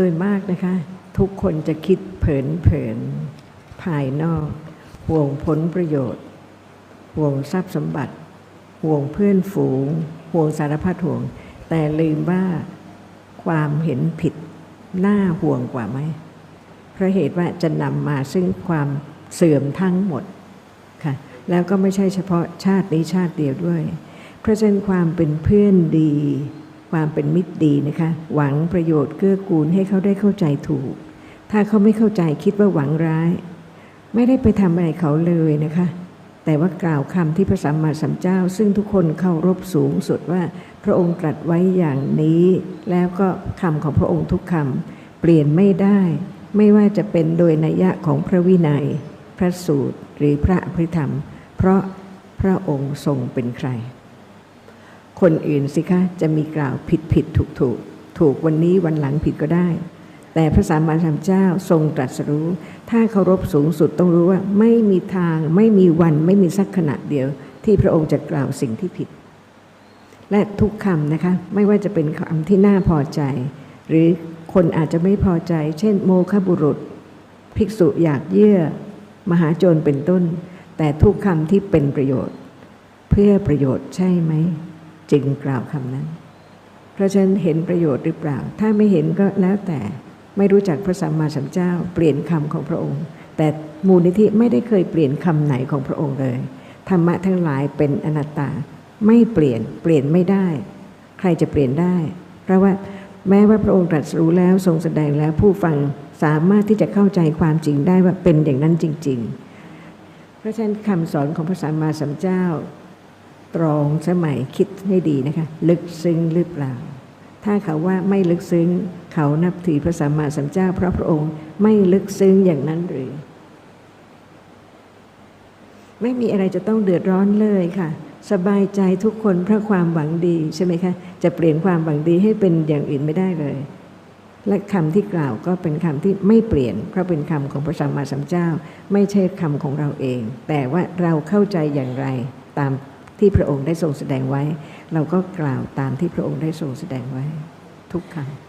โดยมากนะคะ ทุกคนจะคิดเผินเผินๆภายนอก ห่วงผลประโยชน์ ห่วงทรัพย์สมบัติ ห่วงเพื่อนฝูง ห่วงสารพัดห่วง แต่ลืมว่าความเห็นผิดน่าห่วงกว่าไหมเพราะเหตุว่าจะนำมาซึ่งความเสื่อมทั้งหมดค่ะแล้วก็ไม่ใช่เฉพาะชาตินี้ชาติเดียวด้วย เพราะฉะนั้นความเป็นเพื่อนดี ความเป็นมิตรดีนะคะ หวังประโยชน์เกื้อกูลให้เขาได้เข้าใจถูก ถ้าเขาไม่เข้าใจคิดว่าหวังร้าย ไม่ได้ไปทำอะไรเขาเลยนะคะ แต่ว่ากล่าวคำที่พระสัมมาสัมพุทธเจ้า ซึ่งทุกคนเคารพสูงสุดว่าพระองค์ตรัสไว้อย่างนี้ แล้วก็คำของพระองค์ทุกคำเปลี่ยนไม่ได้ ไม่ว่าจะเป็นโดยนัยยะของพระวินัย พระสูตรหรือพระอภิธรรม เพราะพระองค์ทรงเป็นใคร คนอื่นสิคะจะมีกล่าวผิดผิดถูกถูกถูกวันนี้วันหลังผิดก็ได้ แต่พระสัมมาสัมพุทธเจ้าทรงตรัสรู้ ถ้าเคารพสูงสุดต้องรู้ว่า ไม่มีทางไม่มีวันไม่มีสักขณะเดียว ที่พระองค์จะกล่าวสิ่งที่ผิด และทุกคำนะคะ ไม่ว่าจะเป็นคำที่น่าพอใจ หรือคนอาจจะไม่พอใจ เช่น โมฆะบุรุษ ภิกษุอยากเยื่อ มหาโจรเป็นต้น แต่ทุกคำที่เป็นประโยชน์ เพื่อประโยชน์ใช่ไหม จึงกล่าวคำนั้น เพราะฉะนั้นเห็นประโยชน์หรือเปล่า ถ้าไม่เห็นก็แล้วแต่ไม่รู้จักพระสัมมาสัมพุทธเจ้า เปลี่ยนคำของพระองค์ แต่มูลนิธิไม่ได้เคยเปลี่ยนคำไหนของพระองค์เลยธรรมะทั้งหลายเป็นอนัตตา ไม่เปลี่ยนเปลี่ยนไม่ได้ ใครจะเปลี่ยนได้ เพราะว่าแม้ว่าพระองค์ตรัสรู้แล้วทรงแสดงแล้วผู้ฟังสามารถที่จะเข้าใจความจริงได้ว่าเป็นอย่างนั้นจริง ๆ เพราะฉะนั้นคำสอนของพระสัมมาสัมพุทธเจ้า ตรองสมัยคิดให้ดีนะคะ ลึกซึ้งหรือเปล่า ถ้าเขาว่าไม่ลึกซึ้ง เขานับถือพระสัมมาสัมพุทธเจ้าเพราะพระองค์ไม่ลึกซึ้งอย่างนั้นหรือ ไม่มีอะไรจะต้องเดือดร้อนเลยค่ะ สบายใจทุกคนเพราะความหวังดีใช่ไหมคะจะเปลี่ยนความหวังดีให้เป็นอย่างอื่นไม่ได้เลย และคำที่กล่าวก็เป็นคำที่ไม่เปลี่ยน เพราะเป็นคำของพระสัมมาสัมพุทธเจ้า ไม่ใช่คำของเราเอง แต่ว่าเราเข้าใจอย่างไรตาม ที่พระองค์ได้ทรงแสดงไว้ เราก็กล่าวตามที่พระองค์ได้ทรงแสดงไว้ทุกคำ